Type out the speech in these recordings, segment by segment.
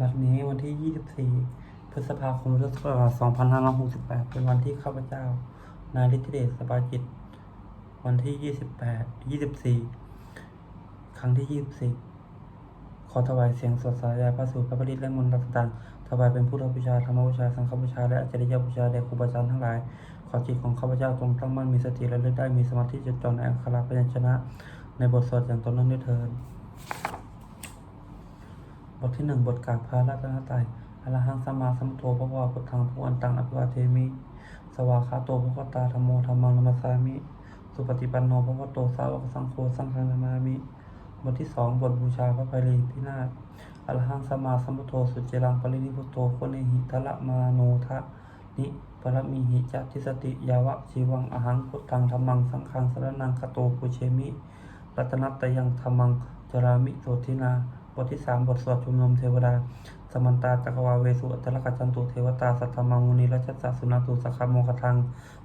บัดนี้วันที่ 24 พฤษภาคมพุทธศักราช2568 เป็นวันที่ข้าพเจ้า นายฤทธิเดชสบายจิต วันที่ 28 24 ครั้งที่ 24 ขอถวายเสียงสดสายาพระสูตรพระปริตและมนต์รัตตังถวายเป็นพุทธบูชาธรรมบูชา สังฆบูชา และอจารยบูชาแด่ครูบาอาจารย์ทั้งหลาย ขอจิตของข้าพเจ้าจงตั้งมั่นมีสติและเลือกได้มีสมาธิจดจ่อในอักขระพยัญชนะ ในบทสวดอย่างต่อเนื่องด้วยเถิด บทที่หนึ่งบทกาบพระรัตนตรัยอรหังสัมมาสัมพุทโธพระวาพุทธังพุอันตังอภิวาเทมิ สวากขาโตพระวตาธรรมโมธรรมังนัมสสามิ สุปฏิปันโนพระวโตสาวกสังโฆสังฆนามามิ บทที่สองบทบูชาพระไพรีพินาศอรหังสัมมาสัมพุทโธสุจเจรังปรินิพุทโธโคเนหิทะละมาโนทะนิปรมีหิจัติสติยาวะชีวังอหังพุทธังธรรมังสังฆังสรนังคโตปุเชมิรัตนัตยังธรรมังจรามิโสทินา บทที่สามบทสวดชุมนุมเทวดา สมันตาจักวาเวสุอัตตลกัจันตุเทวตา สัทธมังมุนีรัชสะสุนาตุสัคโมคทัง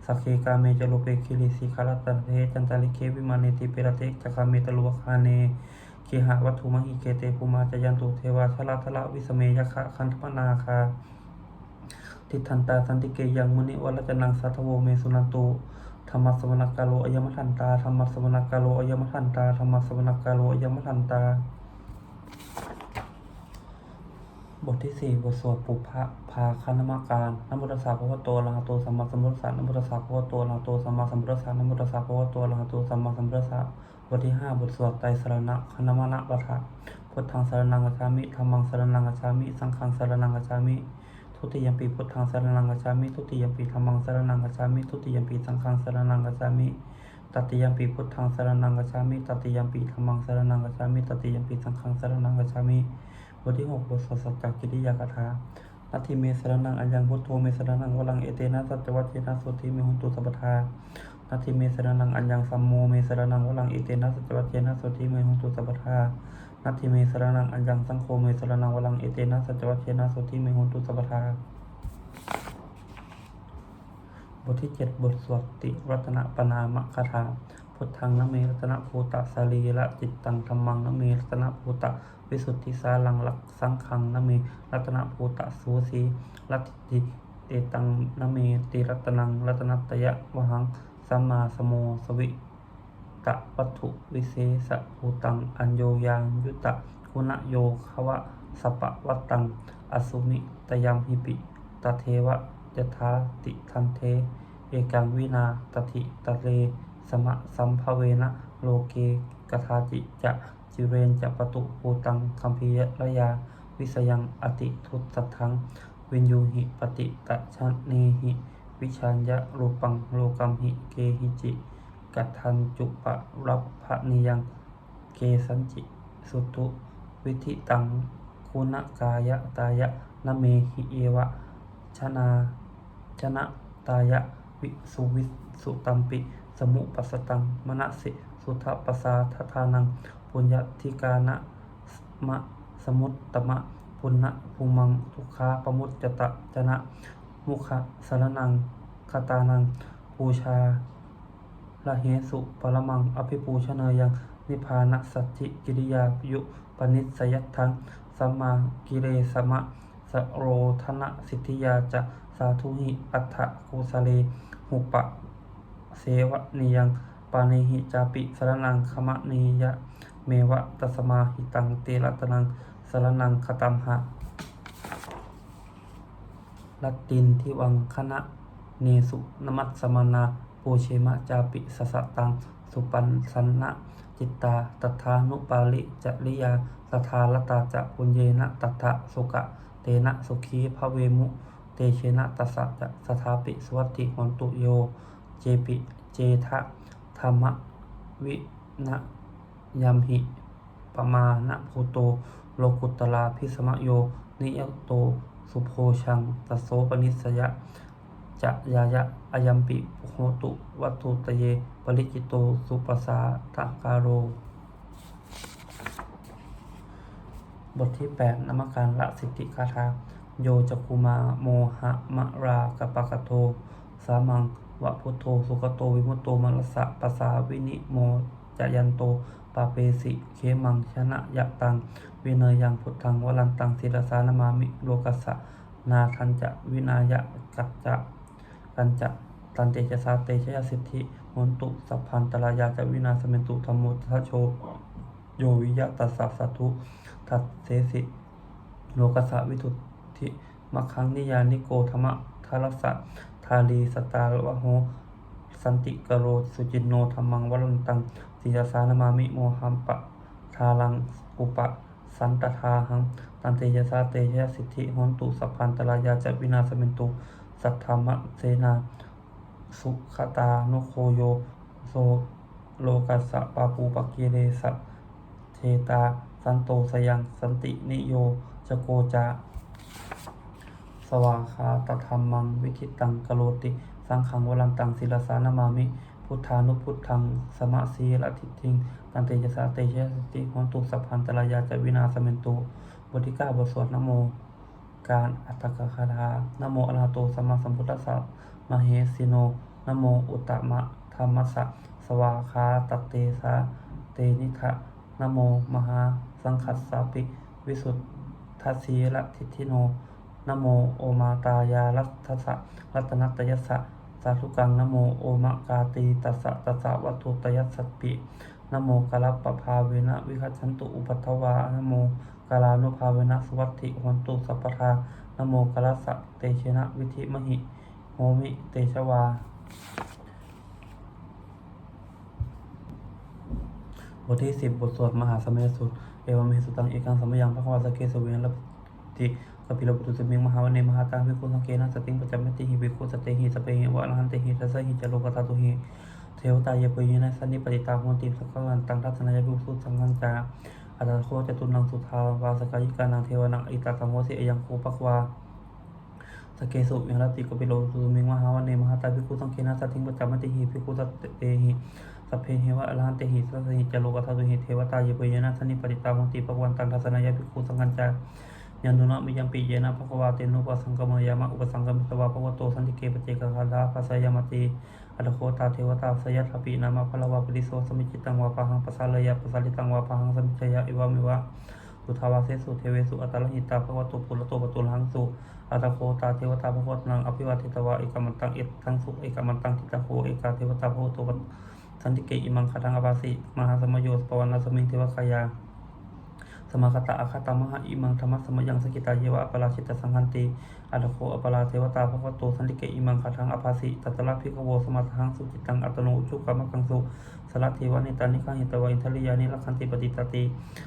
สักเคกาเมจโลเปคิริสีคาลตันเทจันตาลิเควิมานิติเปรเตจักขเมตลวคาเนเคหะวัตถุมหิเกเตภูมาจยันตุเทวาชลาทละวิสเมยคะคันธปนาคาทิฏฐันตาสันติเกยังมุนิวัลจนังสัทธโวเมสุนันตุธรรมสวนักกาโลอยมทันตาธรรมสวนักกาโลอยมทันตาธรรมสวนักกาโลอยมทันตา บทที่สี่บทสวดปุพะพาคณมการนโมตัสสะพระวะโตอะระหะโตสัมมาสัมพุทธัสสะนโมตัสสะพระวะโตอะระหะโตสัมมาสัมพุทธัสสะนโมตัสสะพระวะโตอะระหะโตสัมมาสัมพุทธัสสะบทที่ห้าบทสวดไตรสรณะคณมนะปะทะพุทธังสรนังกัจฉามิธรรมังสรนังกัจฉามิ สังฆังสรนังกัจฉามิ ทุติยมปีพุทธังสรนังกัจฉามิทุติยมปีธรรมังสรนังกัจฉามิทุติยมปีสังฆังสรนังกัจฉามิตติยมปีพุทธังสรนังกัจฉามิตติยมปีธรรมังสรนังกัจฉามิตติยมปีสังฆังสรนังกัจฉามิ บทที่หกบทสวดสัจจกิริยากถานัตถิเมสรนังอัญญังพุทโธเมสรนังวลังเอเตนะสัจจวัชเชนะสุทิเมหุนตุสัพทานัตถิเมสรนังอัญญังสัมโมเมสรนังวลังเอเตนะสัจจวัชเชนะสุทิเมหุนตุสัพทานัตถิเมสรนังอัญญังสังโฆเมสรนังวลังเอเตนะสัจจวัชเชนะสุทิเมหุนตุสัพทาบทที่เจ็ดบทสวดติรัตนปนามคาถา พุทธังนเมรัตนภูตะสารีละจิตตังธรรมังนเมรัตนภูตะวิสุทธิสาลังลักสังขังนเมรัตนภูตะสูสีรัตติเตตังนเมติรัตนังรัตนัตยะวหังสัมมาสโมสวิตะวัตถุวิเศษภูตังอัญโยยังยุตะคุณโยควะสปะวัตตังอสุมิตยามหิปิตเทวะยถาติทันเท เอกังวินาตถิตะเล สมะสัมภเวนะโลเกกทาจิจะจิเรนจะปตุปูตังคัมภีระยา วิสยังอติทุตสัทธัง วินยูหิปติตะชะเนหิ วิชัญญะรูปังโลกัมหิเกหิจิกัทันจุปะรับพะนิยังเกสันจิสุตุวิธิตังคุณกายะตายะนะเมหิเอวะชนาชนะตายะวิสุวิสุตัมปิ สมุปัสตังมณสิสุทปสาทธานัง ปุญญธิกานะมะสมุตตมะปุณณภูมังทุกขาปมุตจตะจนะ มุขะสารนังคตานังปูชาละเหสุปรมัง อภิปูชเนยัง นิพานะสัจจิกิริยายุปนิสยัตถังสัมมากิเลสมะสโรธนะสิทธิยาจะสาธุหิอัฏฐกุสเลหุปะ เสวนิยังปานิหิจาปิสรนังขมะนียะเมวะตัสมาหิตังเตระตนังสรนังคตัมหะลัตตินทิวังคณะเนสุนมัตสมานาปูเชมะจาปิสสะตัง สุปันสันนะจิตตาตถานุปาลิจริยาสทาลตาจะปุญเยนะตัทะสุกะ เตนะสุขีภเวมุ เตเชนะตัสสะจะสถาปิสวัตติหนตุโย เจปิ เจทะธรรมวินยัมหิปมาณภูโต โลกุตลาพิสมะโย นิยโต สุโพชังตโสปนิสยะจะยายะอายัมปิโหตุ วัตุตเย ปริจิตโต สุปสาตการโร บทที่ 8นมัการละสิทธิคาถาโยจักคุมาโมหะมะรากปะกะโท สามัง วะพุทโธสุขโตวิมุตโตมรสสะปะสาวินิโมจยันโตปาเปสิเคมังชนะยะตังววิเนยยังพุทธังวรันตังศิรสานามามิโลกัสสะนาทันจะวินายะกัจจะกันจะตันเตจะสาเตชยสิทธิโหนตุสัพพันตรายาจะวินาสเมนตุธรรมโมทัชโชโยวิยะตัสสะสัตุทัสเสสิโลกัสสะวิทุติมัคคังนิยานิโกธรรมะทารัสสะ ทาลีสตาลวะโหสันติกโรสุจินโนธรรมังวรันตังสิยสานามามิโมหัมปะทาลังอุปะสันตทาหังตันเตยสาเตยะสิทธิหนตุสัพพันตรายาจะวินาสเมนตุสัทธรรมะเสนา สุขตานุโคโยโสโลกัสสะปาปูปะเกเรสะเทตา สันโตสยัง สันตินิโยจโกจา สวากาตธรรมัง วิคิตังกโรติ สังขังวรันตังศิลสานามามิ พุทธานุพุทธัง สมะสีละทิทิง ตันเตยะสาเตชะสติโหนตุสัพพันตรายาจวินาสเมนตุบทที่เก้าบทสวดนโม การอัตถกคาถานโมอะระหะโตสัมมาสัมพุทธัสสะมเหสิโนนโมอุตตมะธรรมัสสะสวาคาตเตสาเตนิทะนโม มหา สังคัสสาปิ วิสุทธัสสีละทิทิโน นโมโอมาตายารัตถสะรัตนัตยัสสะสาธุกังนโมโอมะกาตีตัสสะตัสสะวัตถุตยัสสปินโมกะลัปภาเวนะวิคัจฉันตุอุปัฏฐวานโมกาลานุภาเวนะสุวัตถิหนตุสัพพทานโมกะลัสสะเตชนะวิธิมหิโหมิเตชวาบทที่สิบบทสวดมหาสมัยสูตรเอวเมสุตังเอกังสมัยยังพระควาสเกสเวนลติ กปิลปุตุสมิงมหาวันเนมหาตังวิคุสังเกนะสติงปัจจมติหิวิคุสเตหิสเปหิวะอรหันเตหิทัสสหิจโลกตาตุหิเทวตายเปยนะสันนิปติตาโหติสักวันตังทัศนายบุสุสังกัญจาอัตตโคจตุนังสุทาวาสกายิกานังเทวนังอิตาตังโมสิยังโคปะควาสเกสุวิหรติกปิโลสุมิงมหาวันเนมหาตาภิกขุสังเกนะสัตถิงปัจจามติหิภิกขุสัตเตหิสัพเพเหวะอรหันเตหิสัสหิจโลกทัตุหิเทวตาเยเปยนะสันนิปติตาโหติปะวันตังทัศนายภิกขุสังกัญจา ยันตุนะมิยังปิเยนะภควาเตนุปสังกมยามะอุปสังกมิตวาภวโตสันติเกปเจกคาลาภาษายามติอัตโคตาเทวตาสยัตถปินามะพลวาปริโสสมิจิตังวาปะหังปะสาลยะปะสาลิตังวาปะหังสมิจยะอิวามิวะสุทาวาเสสุเทเวสุอัตตลหิตาภวตุปุรโตปตุลหังสุอัตโคตาเทวตาภวตนังอภิวาทิตวาเอกมันตังเอตทังสุเอกมันตังทิตาโคเอกาเทวตาภวโตปสันติเกอิมังคทังอภาสิมหาสมโยสปวันนาสมิงเทวคายา มาคตะอาคตามหาอิมังธรรมะสมยังสกิตาเยวะอปราชิตสังหันติอัตโคอปราเทวตาภวโตสันติเกอิมังคทังอภาสิตัตตละพิกโวสมาทังสุจิตังอัตโนุจุกรรมกังสุสลัเทวานิตานิฆาหิตวะอินทริยานิลักขันติปฏิตติ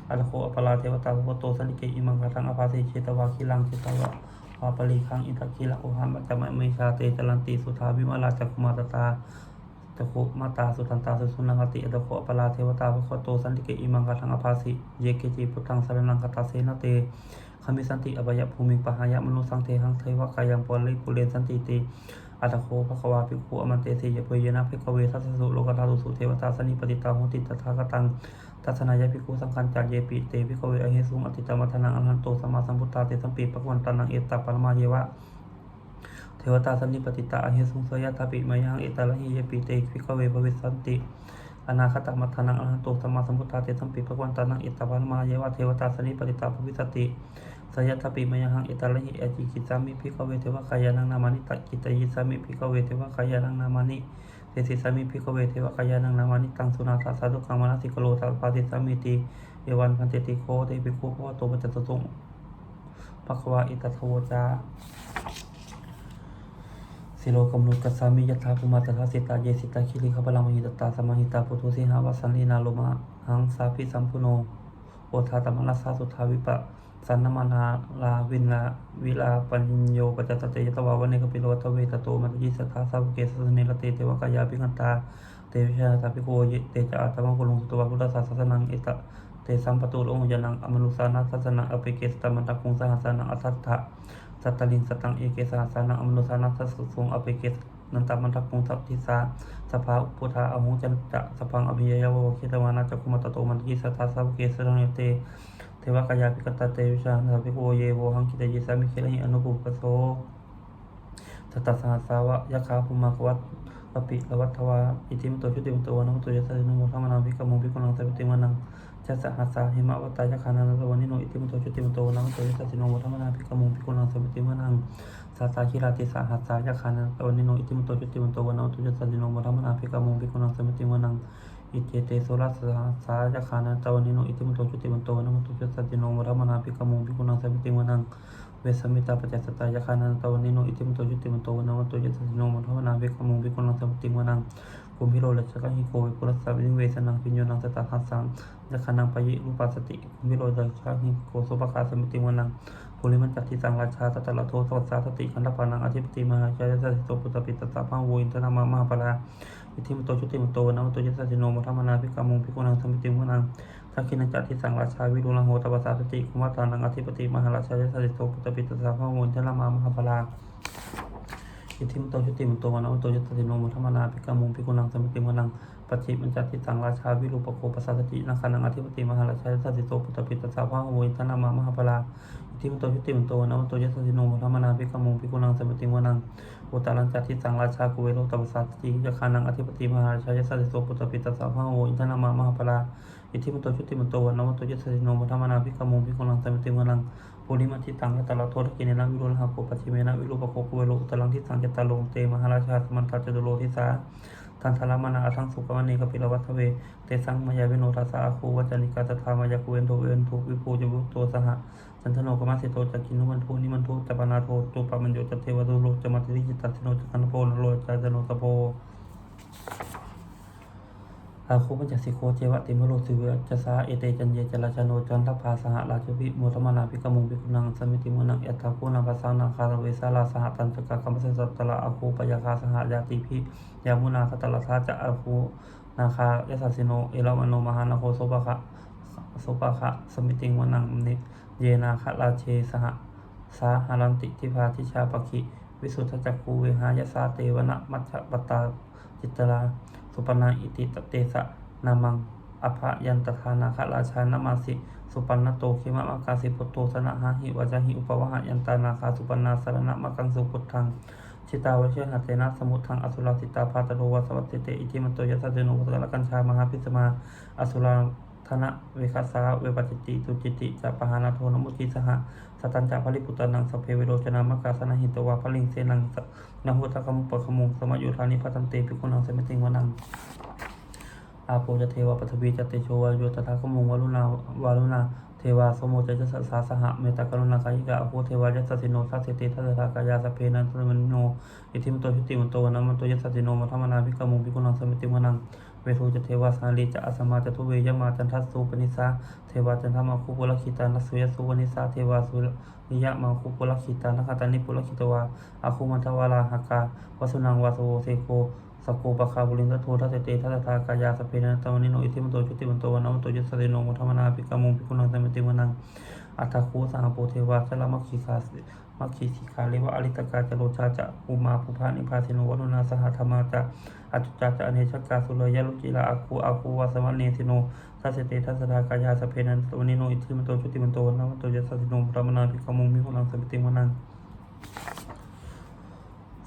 อัตโคอปราเทวตาภวโตสันติเกอิมังคทังอภาสิเชตวาคิลังเชตวะวาปริคังอินทคิละโอหัมมัจจมะเมชาเตจลันติสุทาวิมาลาจักมาตตา ตะโคมาตาสุตันตาสุสุนังกติตะโคอปลาเทวตาภะคโตสันติเกอิมังกาทังอภาสิเยเกจิพุทธังสรนังคตาเสนาเตขมิสันติอภยภูมิปหายะมนุสังเทหังเทวกายังปลิปุเรนสันติติอัตโคภควาภิกขุอมันเตสิยะเปยนะภิกขเวทัสสุโลกตาตุสุเทวตาสนิปติตาโหติตถาคตังทัศนายะภิกขุสังคัญจากเยปิเตภิกขเวอเหสุงอติตมัทนังอรหันโตสัมมาสัมพุทธาเตสัมปีปะกวันตันังเอตตาปรมาเยวะ วตาสันนิปติตาอหิสุงสยทัปิมายังเอตาลหิยปิเตภิกเวภวิสันติอนาคตมัทนังอรหันโตสัมาสมุทธาเตสัมปิปะกวันตันังอตตาปรมาเยวะเทวตาสันนิปติตาภวิสติสยทัปิมายังเอตาลหิเอจิกิสามิภิกเวเทวคายานังนามานิตกิตยิสามิภิกเวเทวคายานังนามานิเตสิสามิภิกเวเทวคายานังนามานิตังสุนาสาสาธุกังมนัสสิกโลตัปปาติสามิติเอวันพันเตติโคเตภิกขุภวโตปัจจตุงภควาอิตตโทจา สิโลกมนุกัสสามิยถาภูมาตถาสิตาเยสิตาคิริขพลังมหิตตาสมาหิตาปุถุสิหาวสันลีนาโลมาหังสาพิสัมพุโนโอทาตมนัสสาสุทาวิปะสันนมานาลาวินลาวิลาปัญโยปัจจตเตยตวาวันเนกปิโลตเวตโตมัตยิสทาสาวเกสสเนลเตเทวกายาภิกันตาเตวิชาตาภิโกเยเตจาตมะกุลงสุตวะพุทธศาสนังเอต เตสัมปตุโลยานังอมนุสานาทัสนังอภิเกสตมันตะคุงสหัสนังอสัทธะสัตตลิงสตังเอเกสาสานังอมนุสานังสัสสุงอเปเกสนันตมันทักพุงทัพทิสาสภาอุพุธาอหุจันจะสพังอภิยยวคิตวานาจักุมตโตมันกิสัทธาสาวเกสรังเยเตเทวกายาภิกตาเตวิชานาภิโกเยโวหังคิตยิสามิเคลหิอนุปุปโสสัตตสหัสาวะยะคาภุมาควัตปิละวัตถวาอิติมโตชุติมโตวานุโตยัสสะนุโมทัมนังภิกขมุภิกขุนังสัพติมานัง จจัสหัสสาหิมะวัตตายคานันตวันนิโนอิติมโตชุติมโตนัมโตยัสสะสิโนวัฒมนาภิกขมุงภิกขุนังสมิติมนังสาสาคิราติสาหัสสายคานันตวันนิโนอิติมโตชุติมโตวันนัมโตยัสสะสิโนวัฒมนาภิกขมุงภิกขุนังสมิติมนังอิเจเตโสรัสสาสายคานันตวันนิโนอิติมโตชุติมโตวันนัมโตยัสสะสิโนวัฒมนาภิกขมุงภิกขุนังสมิติมนังเวสมิตาปัจจสตายคานันตวันนิโนอิติมโตยุติมโตวันนวันโตยัสสิโนมัทวนาเวกขมุงวิกุลังสมปติมนัง กุมพิโรเลชกะหิโกวิปุรสสะวิเวสนังปิญโยนังสตาหัสสังยะคานังปะยิรูปัสสติกุมพิโรเลชกะหิโกสุปคาสัมปติมวนังภูริมันจัตติสังราชาตตะละโทสวัสสาสติขันธปานังอธิปติมหาชายสัสสิโตปุตตปิตตสสะพังโวอินทนามามหาปลาอิทิมโตชุติมโตวันนวันโตยัสสิโนมัทวนาภิกขมุงภิกขุนังสัมปติมวนังทักขิณจัตติสังราชาวิรุลังโหตปัสสาสติคุมาตานังอธิปติมหาราชายสสิโตปุตตปิตสาพะโมนทลามามหาพลา อิทิมโตชุติมโตวนนโตยัสสิโนมุทมนาภิกขมุงภิกขุนังสมิติมนังปัจฉิมัญจัตติสังราชาวิรุปโกปัสสาสตินังคานังอธิปติมหาราชายสสิโตปุตตปิตสาพะโมนเทลามามหาพลาอิทิมโตชุติมโตวนนโตยัสสิโนมุทมนาภิกขมุงภิกขุนังสมิติมนังอุตตรัญจัตติสังราชากุเวโรตปัสสาสติยะคานังอธิปติมหาราชายสสิโตปุตตปิตสาพะโมนเทลามามหาพลาอิทิมโตชุติมโตวันนวโตยัสสิโนมัทมนาภิกขมุงภิกขุนังสมิติมนัง ปุริมัติตังกัตละโทษกิเนนะวิรุณหะโกปัจฉิเมนะวิรูปโกกุเวโรอุตลังทิสังเจตาลงเตมหาราชาสมันตาจตุโลทิสาทันทรมนาทังสุขวันเนกปิลวัตเวเตสังมายาเวโนทัสสะอาคูวัจนิกาตถามายาคุเวนโทเวนทุวิปูจวุโตสหะจันทโนกมัสสิโตจักกินุมันโทนิมันโทตปนาโทตุปะมัญโยจเทวตุโลจมัติริจิตัสิโนจักันโพนโลจาจโนตโพ อาคุปัญจสิโคเจวะติมโรสิเวจสาเอเตจันเยจราชโนจันทภาสหราชวิโมทมนาภิกมุงภิกุนังสมิติมุนังยัตถาคูนังภาษานาคาเวสาลาสหตันจกะกัมเสสตละอาคูปยาคาสหยาติพิยามุนาคตละทาจะอาคูนาคายสัสสิโนเอรามโนมหานาโคโสภะคะโสภะคะสมิติมุนังนิเยนาคราเชสหสาหารันติทิพาทิชาปะคิวิสุทธจักคูเวหายสาเตวนะมัจจปตาจิตตลา สุปนาอิติตเตสะนามังอภยันตทานาคราชานามาสิสุปันนโตขิมะมะกาสิพุตโตสนะหาหิวะจาหิอุปวะหะยันตานาคาสุปันนาสรณะมะกังสุพุทธังชิตาวเชหัตเตนะสมุทังอสุราสิตาภาตโรวาสวัตเตเตอิติมันโตยัสสะเจโนวัตตะกัญชามหาพิสมาอสุรา ธนะเวคัสสาเวปจิตติตุจิติจะปหานาโทนมุติสหะสตันจะภริปุตตนังสเพเวโรจนามกาสนะหิตวาพลิงเสนังนหุตะกมุปะขมุงสมยุทานิพัตันเตปิกุนังสมิติงวนังอาโปจะเทวปฐวีจติโชวาโยตถาคมุงวารุณาวารุณาเทวาสมโมจะจะสสาสหะเมตตากรุณาคายิกาอโปเทวายัสสสิโนสัสสิติทัสสะกายาสเพนันตมนโนอิทิมโตชุติมโตนะมันโตยัสสสิโนมัทมนาภิกขมุงภิกขุนังสมิติวนัง เวทูจะเทวาสาลีจะอสมาจะทุเวยมาจันทัสสุปนิสาเทวาจันทมาคุปุลคิตานัสุยสุวนิสาเทวาสุนิยะมาคุปุลคิตานัคตานิปุลคิตวาอาคุมันทวาลาหกาวสุนังวาโสเสโกสกโกปะคาบุรินทโททัสเตทัสทากายาสเพนะตวันนิโนอิทิมโตชุติมันโตวันนมโตยัสสะโนมุทมนาภิกขมุงภิกขุนังสมิติวนังอัตถคูสหโปเทวาสละมัคคีคาส มัคคีสิกาเลวะอริตกาจโรชาจะอุมาภูพานิพาสิโนวนุนาสหธรรมาจะอจุจาจะอเนชกาสุรยลุจิลาอาคูอาคูวาสวัเนสิโนทัสเตทัสทากายาสเพนะตวันนิโนอิทิมโตชุติมันโตวันนมโตยัสสะโนมุทมนาภิกขมุงภิกขุนังสมิติวนัง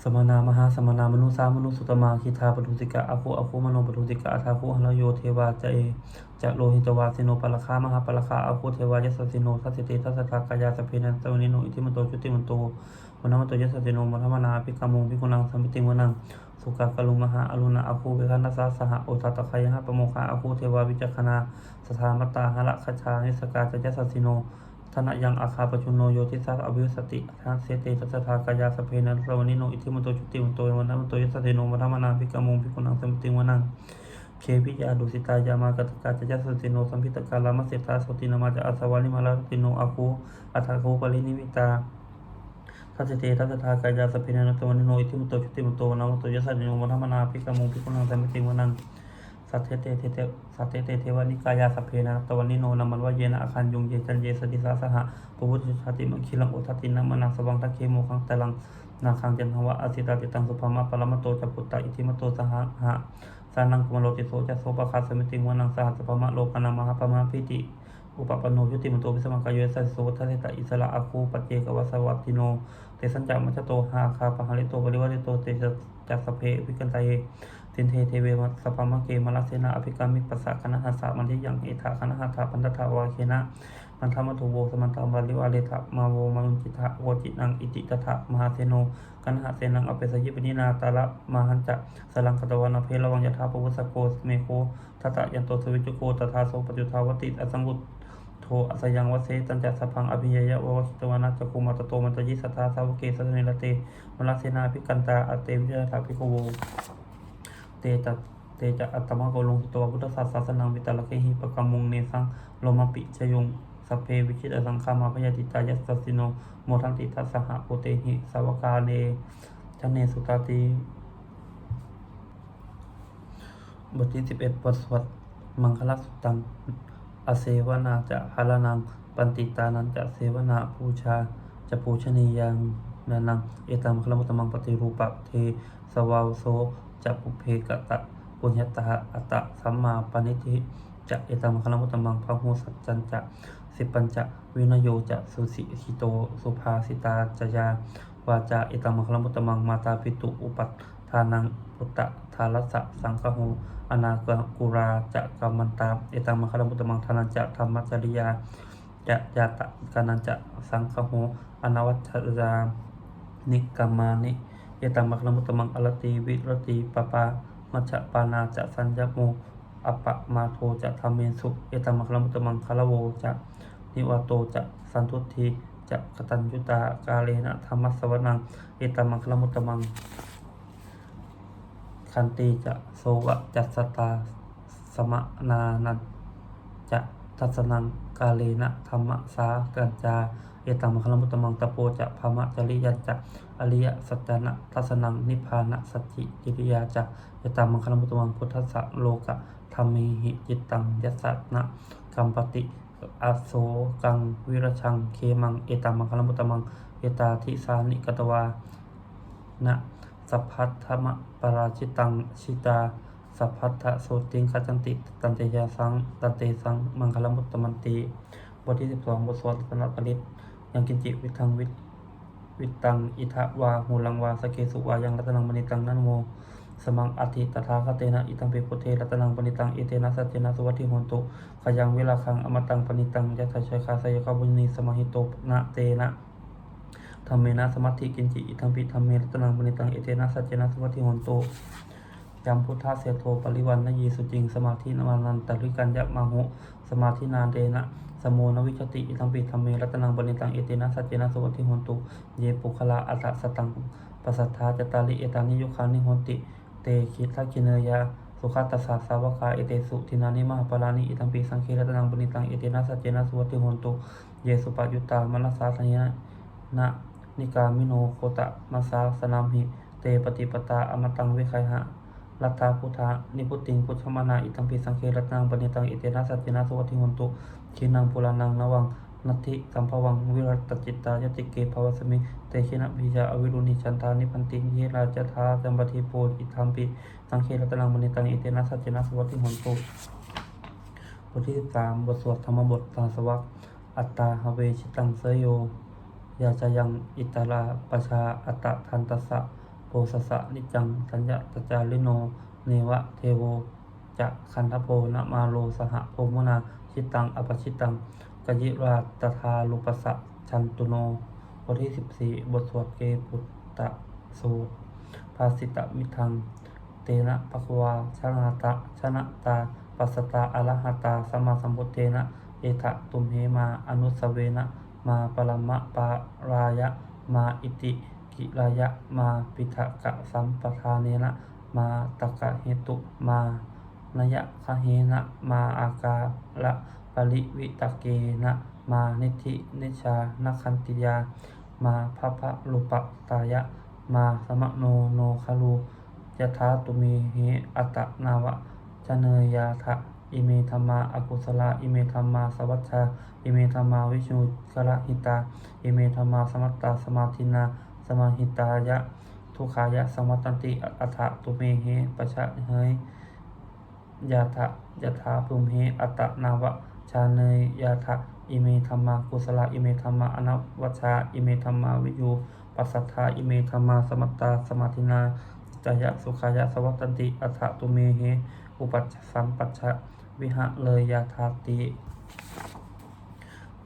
สมนามหาสมนามนุสามนุสุตมาคิทาปทุติกะอาคูอาคูมโนปทุติกะอาทาคูหลโยเทวาจะเอ จะโลหิตวาสิโนปะลคามหาปะลคาอาคูเทวายสสิโนทัสสิเตทัสสะทากายาสเพนันตวนิโนอิทิมโตชุติมโตวนนมโตยสสิโนมัทมนาภิกขมุงภิกุนังสัมปิติวนังสุกากลุมหาอรุณาอาคูเวคันนัสสะสหโอทัตตะคายหะปโมคาอาคูเทวาวิจักขณาสถามตาหะละคชานิสกาจะยสสิโนธนยังอาคาปชุโนโยทิสัสอวิสติทัสเสเตทัสสะทากายาสเพนันสวนิโนอิทิมโตจุติมโตวันนัมโตยสสะเทโนมัทมนาภิกขมุงภิกุนังสัมิติวนัง เควิยาดุสิตายามากตกาจยัสสะเทโนสัมพิตกาลามัสเสตาสตินามาจะอาสวานิมาลาติโนอาคูอัฏฐาคูปรินิมิตาทัสสะเตทัสสะทากายาสพเพนันสวนิโนอิทิมโตจุติมโตวนนัมโตยัสสะเทโนมัทมนาภิกขมุภิกขุนังสมิติวนังสัทเทเตเทเตสัทเทเตเทวานิกายาสพเพนะตวันนิโนนามันวะเยนะอาคันยุงเยจันเยสติสาสหะปุพุทธชาติมังคิลังโอทัตินัมนังสวังทักเคโมขังตะลังนาคังจันทวะอสิตาติตังสุภามะปรมโตจัปุตตะอิทิมโตสหะ สานังกุมโลติโสจัสโสปะคาสมิติงวนังสหัสสภามะโลกนามหาปมาพิติอุปปนโนยุติมันโตวิสมังกายสัสโสทัสสตะอิสระอาคูปเจกวัสวัตติโนเตสัญจามัจโตหาคาปหาริโตบริวาริโตเตชจัสเพวิกันไตเยสินเทเทเวมัสปามะเกมลเสนาอภิกามิปัสสะคณหัสสะมันทิยังเอธาคณหัสสะปันตถาวาเคนะ มันธรรมตุโวสมันตาบาลิวาเลทะมาโวมาลุจิตะโวจินังอิติตถะมหาเสโนคณหเสนังอเปสยิปนินาตาละมหันจะสลังคตวานาเพลวังยถาปวุสโกเมโคทัตตะยันโตสวิจุโกตถาโสปจุทาวติอสังกุตโทอสยังวเสตันจัสพังอภิยยะววคิตวานาจักคุมาตโตมันตยิสัทธาสาวเกสัตเนลเตมลเสนาภิกันตาอเตวิจยถาภิกโวเตจัเตจะอัตมะโกลงสุตวพุทธศาสสนังวิตาลเกหิปกรรมุงเนสังโลมาปิชยง สเพวิชิตอสังขามาพยาติตายัสสิโนโมทันติทัสสหโปเตหิสาวกาเนชเนสุตาติบทที่สิบเอ็ดบทสวดมังคลสุตังอเสวนาจะหารนัง ปันติตานันจะเสวนาปูชา จะปูชนียังนานัง เอตัมคลมุตตมังปฏิรูปะเทสวาวโสจะปุเพกตะปุญญตาอัตตะสัมมาปณิธิจะเอตัมคลมุตตมังพหูสัจจันจะ สิปัญจะวินโยจะสุสิหิโตสุภาสิตาจยาวาจาเอตัมคลมุตตมังมาตาปิตุอุปัฏทานังปุตตะทารัสสะสังฆโหอนาคกุราจะกรรมันตามเอตังมะคามุตตมังธนันจะธรรมจริยาจะยาตะกานันจะสังคโหอนาวัชรานิกรรมานิเอตังมะคามุตตมังอรติวิรติปปามัชฌปานาจะสัญญโมอปะมาโทจะธรรมเมสุเอตังมะคามุตตมังคารโวจะ นิวาโตจะสันทุทีจะกตัญญุตากาเลนะธรรมสวนังเอตังมคารมุตตมัง คันติจะโสวะจัสตาสมนานันจะทัสนังกาเลนะธรรมสากัญจาเอตังมคลมุตตมังตะโปจะภามะจริยันจะอริยสัจนะทัสนังนิพพานะสัจจิกิริยาจะเอตังมคลมุตตมังพุทธะโลกะธรรมิหิจิตตังยัสสนะกัมปติ อาโสกังวิรชัง เคมัง เอตามังคลมุตมัง เอตาทิสานิกตวานะสัพพัทธมะปราชิตังชิตาสัพพัทธโสติงคัจันติ ตันเตยาสัง ตันเตสัง มังคลมุตมันติบทที่สิบสองบทสวดสนับปริตยังกินจิวิทังวิวิตัง อิทะวาหูลังวาสเกสุวายังรัตนังมณิตังนันโม สมังอธิตถาคเตนะอิตังเปปุเทรัตนังปณิตังเอเตนะสัจเจนะสุวัติโหนตุขยังเวลาคังอมตังปณิตังยัตถชัยคาสยคาบุญนีสมาหิโตนะเตนะธรรมเมนะสมัติกินจิอิทังปิธรรมเมรัตนังปณิตังเอเตนะสัจเจนะสวัติโหนโตยามพุทธาเสโทปริวันนยีสุจิง สมาธินมานันตริกันยะมาหุสมาธินานเตนะสมโมนวิชติอิทังปิธรรมเมรัตนังปณิตังเอเตนะสัจเจนะสวัติโหนตุเยปุคลาอัตสตังปัสสัทธาจตาริเอตานิยุคานิโหนติ เตคิทักขิเนยาสุขัสสะสาวกาเอเตสุทินานิมหาปรานิอิทังปิสังเครัตนังปณิตังเอเตนะสัจเจนะสวัติโหนตุเยสุปยุตตามนัสสาสัญญานะนิกามิโนโคตะมาสาสนามหิเตปฏิปตาอมตังเวไคหะรัตตาพุทธะนิพุติงพุทธมานาอิตังปิสังเครัตนังปณิตังอิเตนะสัจเจนะสวัติหนตุขีนังปุรานังนวังนัตถิสัมภวังวิรัตจิตตายติเกภวสมิ เตชินะพิจาอวิรุณิชันทานิพันติเยราจทาจัมปทิโพอิทัมปิสังเครัตนังปณิตังอิเตนะสัจเจนะสวัติหนตุบทที่สิบสามบทสวดธรรมบทตาสวักอัตตาหเวชิตังเสยโยยาจะยังอิตาลาปชาอัตตทันตสะโพสสะนิจังสัญญาตจาริโน เนวะเทโวจะคันทโพนะมาโลสหโพมนาชิตังอปชิตังกยิราตถาลุปสะชันตุโน ทที่สิบสี่บทสวดเกปุตตะสูตรภาสิตะมิทัง เตนะปะควาชนะตะชนะตา ปัสสตาอรหัตตาสมาสัมพุทเทนะเอทะตุมเหมา อนุสเวนะมาปรมะปารายะ มาอิติกิรายะ มาปิทะกะสัมปทานเนนะมาตะกะเหตุมานยะคะเฮนะมาอากาละปริวิตะเกนะมานิธินิชานคันติยา มาภะพะลุปตายะ มาสมะโนโนคารุยะถาตุเมเหอัตตนาวะชเนยาทะอิเมธรรมาอกุศลาอิเมธรรมาสวัชชาอิเมธรรมาวิชุกระหิตาอิเมธรรมาสมัตตาสมาธินา สมาหิตายะ ทุขายะสมัตตันติอัฏตุเมเหปะชะเฮยยาทะยะถาปุมเหอัตตนาวะชาเนยยาทะ อิเมธรรมากุสลาอิเมธรรมาอนัพวัชาอิเมธรรมาวิยูปัสสัทธาอิเมธรรมาสมัตตาสมาธินาจายะสุขายะสวัตติอัฏฐตุเมเหอุปัชสัมปัชชะวิหะเลยยาทาติ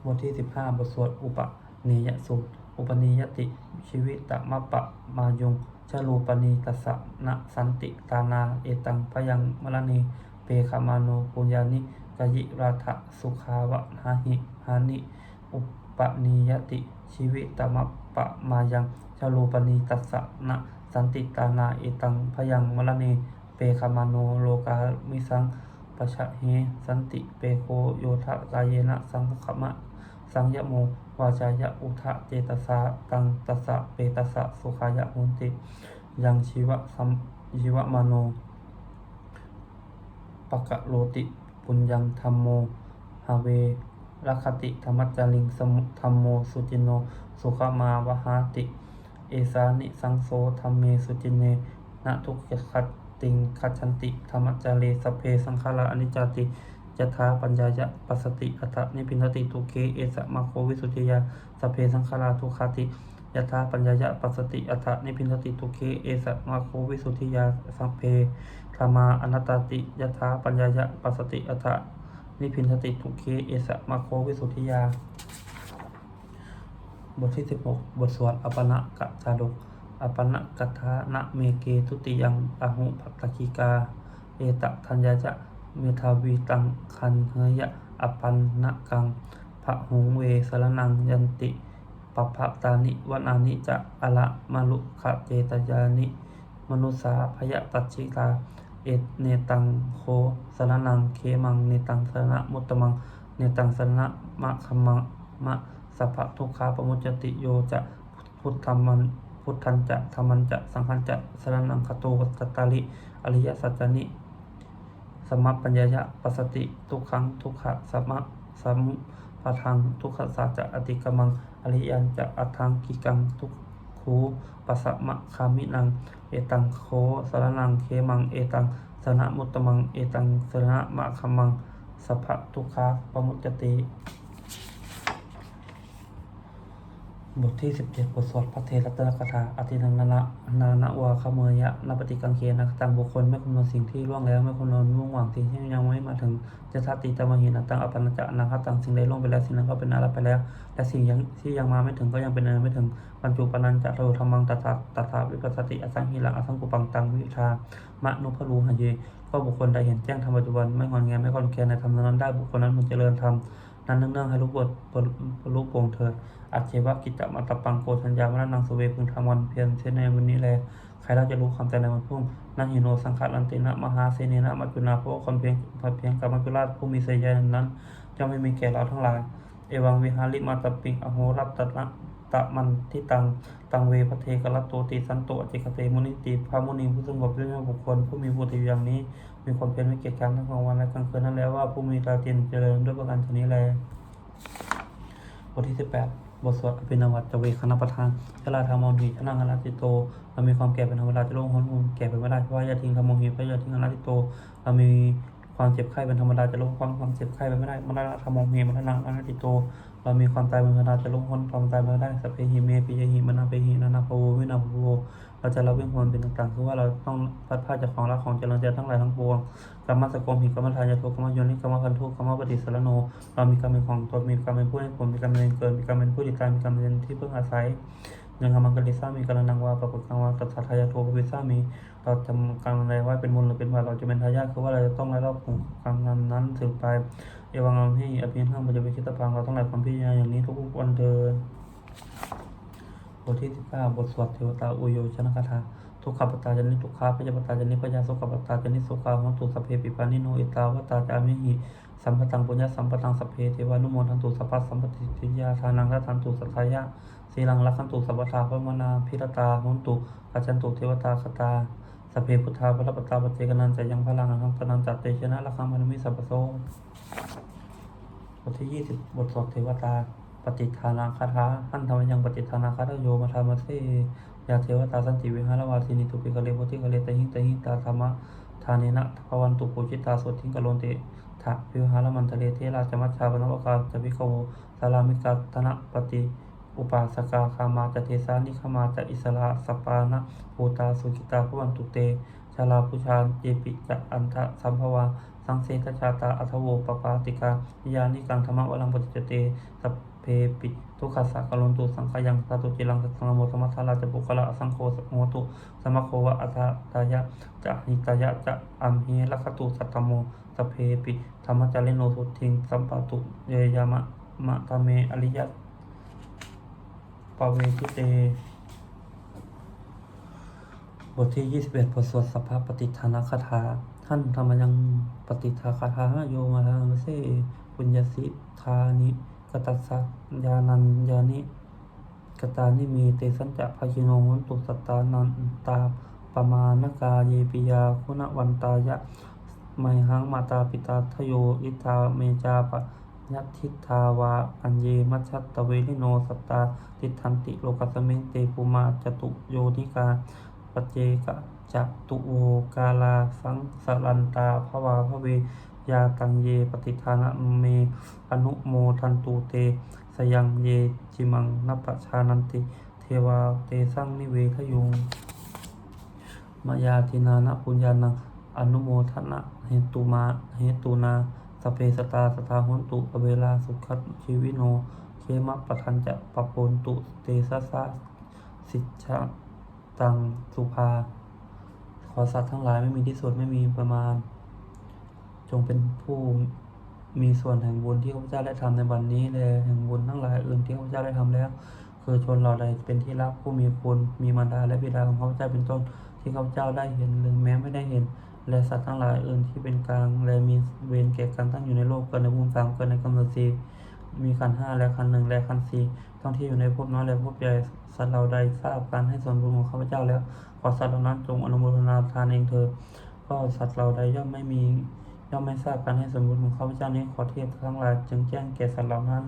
บทที่15บทสวดอุปนิยสูตรอุปนิยติ ชีวิตตมะปะมายุงชลูปนีตัสะนะสันติตานา เอตังพยังมรณีเปคามาโนปุญญานิ กายิราทะสุขาวะหาหิหานิอุปนิยติชีวิตมะปะมายังชลูปนีตัสสะนะสันติตานาเอตังพยังมรณีเปคามาโนโลกามิสังปชะเฮสันติเปโคโยทะกายเยนะสังขมะสังยะโมวาจายะอุทะเจตสาตังตัสสะเปตัสสะสุขายะมุนติ ยังชีวะสัมชีวะมโนปะกะโลติ ปุญญังธรรมโมหาเวรคติธรรมจาริงสมุธรรมโมสุจินโน สุขมาวหาติ เอสานิสังโสธรรมเมสุจินเนนะทุกขคัตติงคัจฉันติธรรมจารีสเพสังขาราอนิจจติยถาปัญญายะปัสสติอัตถนิพินติทุเคเอสะมาโควิสุทธิยาสเพสังขาราทุกขาติ ยถาปัญญายะปัสสติอัตนิพินติทุเคเอสมาโควิสุทธิยาสัพเพธรรมาอนัตติยถาปัญญายะปัสสติอัตนิพินติทุเคเอสมาโควิสุทธิยา บทที่16บทสวดอปนะกะจาดกอปนะกัทานะเมเกทุติยังอหุปัตตกิกา เอตะทัญญาจะเมทาวีตังคันเฮยะอปันนะกังพระหงเวสรนังยันติ ปปภตานิวนานิจะอะละมะลุขะเจตยานิมนุสาพยปัจจิกาเอตเนตังโคสรนังเคมังเนตังสรณะมุตตมังเนตังสรณะมะคัมมังมะสัพพะทุกขาปมุจติโยจะพุทธมันพุทธันจะธรรมันจะสังฆันจะสรนังคโตวัตตาลิอริยสัจจานิสมปัญญายะปัสสติทุกขังทุกขะสมะสัมปะทังทุกขสัจจะอติกมัง ริยันจะอัตถังกิกังทุกขูปัสสะมะคามินัง เอตังโคสรนังเคมัง เอตังสนะมุตตมัง เอตังสนะมะคมังสัพพะทุกขาปมุจจติ บทที่ 17บทสวดพระเทรัตนกถาอธินังนาะนานะวาคเมยะนปฏิกังเขนะตังบุคคลไม่คำนวณสิ่งที่ล่วงแล้วไม่คำนวณมุ่งหวังสิ่งที่ยังไม่มาถึงจะทัตติตมหินตังอปันจะนาคตังสิ่งใดล่วงไปแล้วสิ่งนั้นก็เป็นอาลัยไปแล้ว และสิ่งยังที่ยังมาไม่ถึงก็ยังเป็นอะไรไม่ถึงบรรจุปนันจะโรธรรมังตถาตถาวิปัสสติอสังหิลังอสังกุปังตังวิชามะนุพลูหะเยก็บุคคลใดเห็นแจ้งธรรมปัจจุบันไม่งอนแงไม่คอนแคลนในธรรมนั้นได้บุคคลนั้นมันเจริญธรรม นั้นเนื่องๆให้รู้บทบทรู้โปรงเถิดอัจเชวะกิจจมัตตปังโกสัญญามรนังสเวพึงทำวันเพียรเช่นในวันนี้แล ใครเราจะรู้ความใจในวันพรุ่งนั่นหิโนสังขารันตินะมหาเสนนะมัจจุนาเพราะความเพียงเพียงกับมัจจุราชผู้มีเสยใจนั้นจะไม่มีแก่เราทั้งหลาย เอวังวิหาริมาตปิงอโหรัตตะ ตะมันที่ตัง ตังเวพระเทกรัตโตติสันโตอจิกเตมุนิติพระมุนีผู้สงบด้วยบุคคล ผู้มีบุตรอย่างนี้ มีความเพียรไม่เกียจคร้านทั้งกลางวันและกลางคืนนั่นแล้วว่าผู้มีตาเตียนเจริญด้วยประการชนี้แลบทที่18บทสวดอภินวัตจเวคณประธานชลาธรรมโหิชนะงอนาติโต เรามีความแก่เป็นธรรมดาจะโลงหนหุนแก่เป็นไม่ได้เพราะว่าอย่าทิ้งธรรมโมหิเพราะอย่าทิ้งอนาติโต เรามีความเจ็บไข้เป็นธรรมดาจะโลงความความเจ็บไข้เป็นไม่ได้มรณะธรรมโมหิมรณะอนาติโต เรามีความตายเป็นธรรมดาจะลงหนความตายเป็นไม่ได้สัพเพหิเมปิยหิมนาเปหินานาภโววินาภโวเราจะรับเรื่องควรเป็นต่างๆคือว่าเราต้องพัดผ้าจากของรักของเจริญใจทั้งหลายทั้งปวงกรรมสกมหิกรรมทายาโทกรรมโยนิกรรมพันธุกรรมปฏิสารโน เรามีกรรมเป็นของตนมีกรรมเป็นผู้ให้ผลมีกรรมเป็นเกินมีกรรมเป็นผู้ติดตามมีกรรมเป็นที่เพึ่งอาศัยยังกรรมังกลิซ่ามีกรนังวาปะปะกังวาตัสสะทายาโทปวิซ่ามีเราจำกรรมอะไรไว้เป็นมูลหรือเป็นบาเราจะเป็นทายาทคือว่าเราจะต้องได้รับผลกรรมนั้นสืบไป เอวังเราให้อภิหังปัจจเวคิตพังเราต้องหลายความพิจารณาอย่างนี้ทุกวันเดินบทที่19บทสวดเทวตาอุโยชนคาถาทุกขปตาจนนิทุกขาพยาปตาจนิพยาสุขปตาจนนิสุขาหันตุสัพเพปิปานิโนอิตาวตาจามิหิสัมปตังปุญญาสัมปตังสัพเพเทวานุโมทันตุสัพพสัมปติทิยาทานังรัตันตุสัทธายะสีลังรักขันตุสัพพทาพมนาพิรตาหุนตุกัจจันตุเทวตาคตา สเพพุทธาพระปตาปเจกนันจะยังพลังอหังปนันจัตเตชนะละคังมนุมิสัพโสบทที่ยี่สิบบทสวดเทวตาปฏิทานาคาถาหันธรรมยังปฏิทานาคาถาโยมาธรรมเสยาเทวตาสันติวิหารวาสินิทุปิกะเลโพธิกะเลตหิงตหิงตาธรรมะทานินะภวันตุปุจิตาสวดทิงกะโลนติทะวิหารมันทะเลเทราจมัชฌาปนวกาจวิโวสารามิกาธนปฏิ อุปาสกาคามาจเทสานิคมาจอิสระสปานะภูตาสุขิตาพุวันตุเตชาลาพุชาเยปิจะอันทะสัมภวาสังเสทชาตาอัทโวปปาติกาวิยานิกังธรรมวลังปฏิจเตสัพเพปิทุกขสักกลนตุสังขยังตาตุจิลังสังโมสมัทธาราจปุกละสังโฆสโมตุสมะโควะอัตตายะจะหิตายะจะอัมเหลัคตุสัตตโมสพเพปิธรรมจาริโนสุทิงสัมปตุเยยามะมะตะเมอริยะ ปเวทิเต บทที่ 21บทสวดสัพพปฏิทานคาถา ท่านธรรมยังปฏิทาคาถาโยมาลาเสปุญญสิทานิกตัสสะยานันยานิกตานิมีเตสัญจะภาคิโนนตุสตตานันตาปมาณกาเยปิยาคุณวันตายะไมหังมาตาปิตาทโยอิทาเมจาปะ ยัตทิทาวาอัญเยมัชชัตตเวลิโนสัตตาติทันติโลกัสเมเตปุมาจตุโยนิกาปเจกะจักตุโวกาลาสังสลันตาภวาภเวยาตังเยปฏิทานะเม อนุโมทันตุเต สยังเยจิมังนัปชานันติ เทวาเตสังนิเวทยุงมายาตินานะปุญญานังอนุโมทนะเหตุมาเหตุนา สเพสตาสตาหุนตุอเวลาสุขัตชีวิโน เคมะปะทันจะปะโปนตุเตสะสะสิจฉะตังสุภา ขอสัตว์ทั้งหลายไม่มีที่สุดไม่มีประมาณ จงเป็นผู้มีส่วนแห่งบุญที่ข้าพเจ้าได้ทำในวันนี้เลยแห่งบุญทั้งหลายอื่นที่ข้าพเจ้าได้ทำแล้ว คือชนเราใดเป็นที่รักผู้มีคุณมีมารดาและบิดาของข้าพเจ้าเป็นต้นที่ข้าพเจ้าได้เห็นหรือแม้ไม่ได้เห็น และสัตว์ทั้งหลายอื่นที่เป็นกลางและมีเวรแก่กันตั้งอยู่ในโลกเกิดในภูมิสามเกิดในกำเนิดสี่มีขันห้าและขันหนึ่งและขันสี่ท่องที่อยู่ในภพน้อยและภพใหญ่สัตว์เราใดทราบการให้ส่วนบุญของข้าพเจ้าแล้ว ขอสัตว์เหล่านั้นจงอนุโมทนาทานเองเถิดก็สัตว์เราใดย่อมไม่มีย่อมไม่ทราบการให้ส่วนบุญของข้าพเจ้านี้ขอเทพทั้งหลายจึงแจ้งแก่สัตว์เหล่านั้น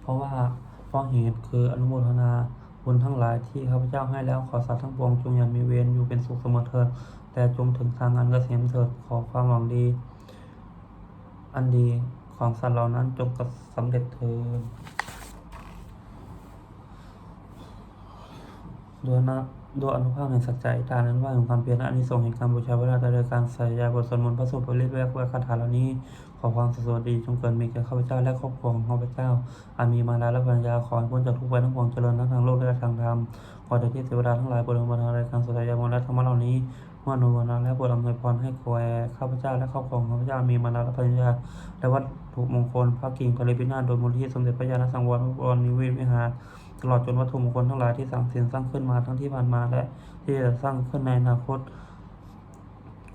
เพราะว่าเพราะเหตุคืออนุโมทนาบุญทั้งหลายที่ข้าพเจ้าให้แล้วขอสัตว์ทั้งปวงจงอย่ามีเวรอยู่เป็นสุขเสมอเถิด แต่จงถึงทางอันเกษมเถิดขอความหวังดี อันดีของสัตว์เหล่านั้นจงกระสำเร็จเถิดด้วยนะด้วยอนุภาพแห่งสัจจะอิทานนั้นว่าแห่งความเพียรและอานิสงส์แห่งการบูชาพระราชโดยการใส่ยาบทสวดมนต์พระสูตรบริเวกและคาถาเหล่านี้ ขอความสุขสวัสดีจงเกิดมีแก่ข้าพเจ้าและครอบครัวของข้าพเจ้าอามีมารดาและภรรยาขอให้พ้นจากทุกข์ภัยทั้งปวงเจริญทั้งทางโลกและทางธรรมขอเดชที่เทวดาทั้งหลายโปรดอนุโมทนารายการสุดยามนต์และธรรมะเหล่านี้ เมื่ออนุโมทนาและโปรดอำนวยพรให้แก่ข้าพเจ้าและครอบครัวของข้าพเจ้ามีมารดาและภรรยาและวัตถุมงคลพระกิ่งพระเลปินาโดยมูลที่สมเด็จพระญาณสังวรวรนิเวศวิหารตลอดจนวัตถุมงคลทั้งหลายที่สั่งเสริญสร้างขึ้นมาทั้งที่ผ่านมาและที่จะสร้างขึ้นในอนาคต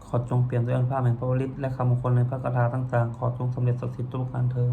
ขอจงเปลี่ยนด้วยอันภาพแห่งพระวริตและคำมงคลในพระคาถาต่างๆ ขอจงสำเร็จศักดิ์สิทธิ์ทุกการเธอ